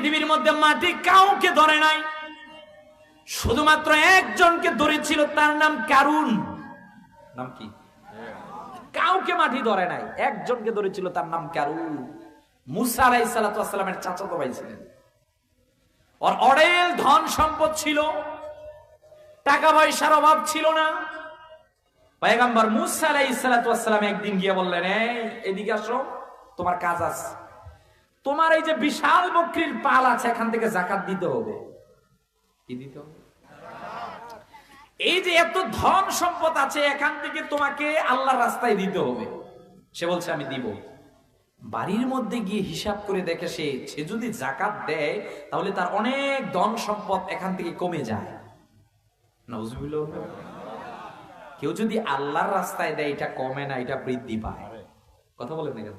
পৃথিবীর মধ্যে মাটি কাউকে ধরে নাই। শুধুমাত্র একজনকে ধরেছিল তার নাম কারুন। নাম কি? কাউকে মাটি ধরে নাই একজনকে ধরেছিল তার নাম কারুন। মুসা আলাই সালাতামের চাচাতো ভাই ছিলেন। ওর অডেল ধন সম্পদ ছিল টাকা পয়সার অভাব ছিল না। পয়গাম্বর মুসা আলাই সালাতাম একদিন গিয়ে বললেন এই এদিকে আসো তোমার কাজ আছে। তোমার এই যে বিশাল বকরির পাল আছে এখান থেকে জাকাত দিতে হবে। কি দিতে হবে? এই যে এত ধন সম্পদ আছে এখান থেকে তোমাকে আল্লাহর রাস্তায় দিতে হবে। সে বলছে আমি দিব। বাড়ির মধ্যে গিয়ে হিসাব করে দেখে সে সে যদি জাকাত দেয় তাহলে তার অনেক ধন সম্পদ এখান থেকে কমে যায়। কেউ যদি আল্লাহর রাস্তায় দেয় এটা কমে না এটা বৃদ্ধি পায়। কথা বলেন না কেন?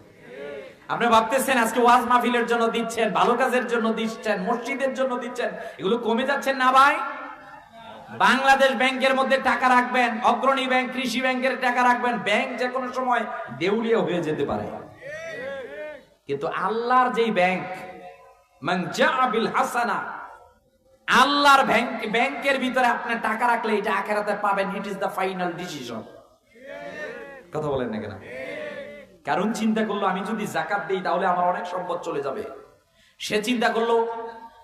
আপনি ভাবতেছেন আজকে ওয়াজ মাহফিলের জন্য দিচ্ছেন, ভালো কাজের জন্য দিচ্ছেন, মসজিদের জন্য দিচ্ছেন, এগুলো কমে যাচ্ছেন না ভাই? বাংলাদেশ ব্যাংকের মধ্যে টাকা রাখবেন, অগ্রণী ব্যাংক, কৃষি ব্যাংকের টাকা রাখবেন, ব্যাংক যে কোনো সময় দেউলিয়া হয়ে যেতে পারে। কিন্তু আল্লাহর যেই ব্যাংক হাসানা, আল্লাহর ব্যাংক, ব্যাংকের ভিতরে আপনি টাকা রাখলে এটা আখেরাতে পাবেন it is the final decision কথা বলেন না কেন? কারণ চিন্তা করল, আমি যদি জাকাত দিই তাহলে আমার অনেক সম্পদ চলে যাবে। সে চিন্তা করল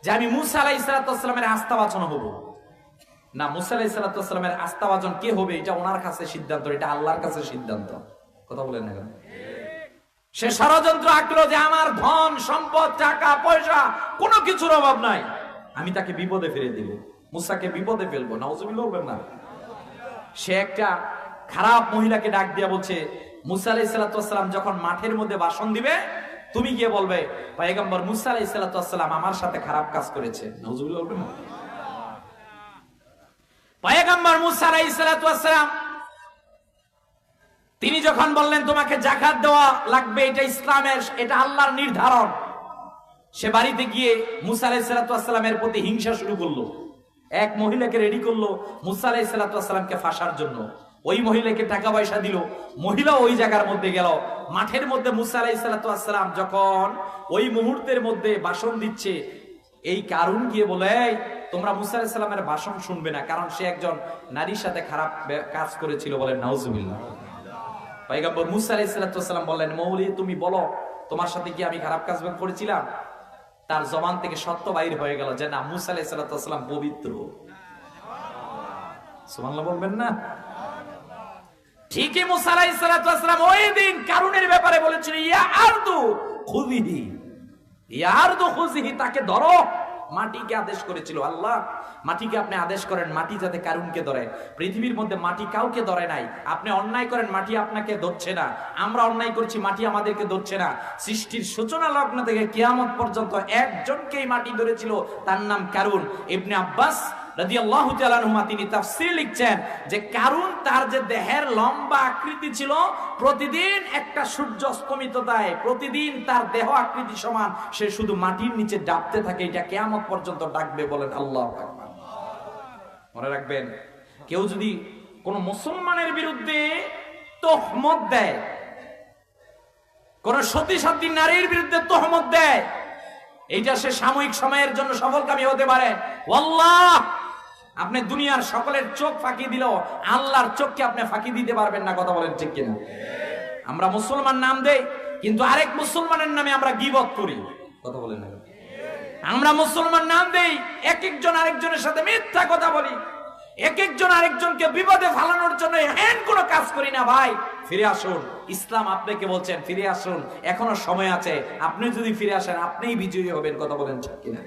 যে, আমি মুসা আলাই সালাতামের আস্থা বাচন হব। না, মুসা আলাই সালাতামের আস্থা বাচন কে হবে, এটা ওনার কাছে সিদ্ধান্ত, এটা আল্লাহর কাছে সিদ্ধান্ত। কথা বলেন না কেন? সে ষড়যন্ত্র আঁকলো যে, আমার ধন, সম্পদ, টাকা, পয়সা, কোনো কিছুর অভাব নাই। আমি তাকে বিপদে ফেলে দিব। মুসাকে বিপদে ফেলব না? সে একটা খারাপ মহিলাকে ডাক দিয়া বলছে মুসা যখন মাঠের মধ্যে ভাষণ দিবে, তুমি গিয়ে বলবে, পায়গম্বর মুসা আলাই সালাতাম আমার সাথে খারাপ কাজ করেছে। তিনি যখন বললেন, তোমাকে জাকাত দেওয়া লাগবে, এটা ইসলামের, এটা আল্লাহর নির্ধারণ। সে বাড়িতে গিয়ে মুসা সালাতামের প্রতি হিংসা শুরু করল। এক মহিলাকে রেডি করল মুসা আলাই সালাতামকে ফাঁসার জন্য। ওই মহিলাকে টাকা পয়সা দিল। মহিলা ওই জায়গার মধ্যে গেল। মাঠের মধ্যে মুসা আলাই যখন ওই মুহূর্তের মধ্যে ভাষণ দিচ্ছে, এই কারণ গিয়ে বলে তোমরা মুসা আলাই সাল্লামের ভাষণ শুনবে না, কারণ সে একজন নারীর সাথে খারাপ কাজ করেছিল বলেন নাউজুবিল্লাহ। মুসা সালাম বললেন, মৌলি, তুমি বলো, তোমার সাথে কি আমি খারাপ কাজ করেছিলাম? তার জবান থেকে সত্য বাইর হয়ে গেল যে, না, মুসা সালাম পবিত্র। সুবহানাল্লাহ বলবেন না? ঠিকই মুসা আলাইহিস সালাম ওই দিন কারুনের ব্যাপারে বলেছিল, ইয়া আরদু খুযিহি। ইয়া আরদু খুযিহি। তাকে ধরো। মাটিকে আদেশ করেছিল, আল্লাহ, মাটিকে আপনি আদেশ করেন, মাটি যাতে কারুনকে ধরে। পৃথিবীর মধ্যে মাটি কাউকে ধরে নাই। আপনি অন্যায় করেন, মাটি আপনাকে ধরছে না। আমরা অন্যায় করছি, মাটি আমাদেরকে ধরছে না। সৃষ্টির সূচনা লগ্ন থেকে কিয়ামত পর্যন্ত একজনকেই মাটি ধরেছিল, তার নাম কারুন। ইবনে আব্বাস রাদিয়াল্লাহু তাআলা আনহুমা তিনি তাফসীর লিখছেন যে কারুন তার যে দেহের লম্বা আকৃতি ছিল, প্রতিদিন একটা সূর্য প্রতিদিন তার দেহ আকৃতি সমান, সে শুধু মাটির নিচে ডাবতে থাকে, এটা কিয়ামত পর্যন্ত ডাকবে বলেন আল্লাহু আকবার। মনে রাখবেন, কেউ যদি কোন মুসলমানের বিরুদ্ধে তোহমত দেয়, কোন সতী সাথী নারীর বিরুদ্ধে তোহমত দেয়, এইটা সে সাময়িক সময়ের জন্য সফলকামী হতে পারে। আল্লাহ আপনি দুনিয়ার সকলের চোখ ফাঁকি দিলেও আল্লাহর চোখকে আপনি ফাঁকি দিতে পারবেন না, কথা বলেন ঠিক কিনা? আমরা মুসলমান নাম দেই, কিন্তু আরেক মুসলমানের নামে আমরা গিবত করি, কথা বলেন না আমরা মুসলমান নাম দেই, এক একজন আরেকজনের সাথে মিথ্যা কথা বলি, এক একজন আরেকজনকে বিপদে ফালানোর জন্য হ্যান কোনো কাজ করি না, ভাই। ফিরে আসুন, ইসলাম আপনাকে বলছেন, ফিরে আসুন, এখনও সময় আছে, আপনি যদি ফিরে আসেন, আপনিই বিজয়ী হবেন, কথা বলেন ঠিক কিনা?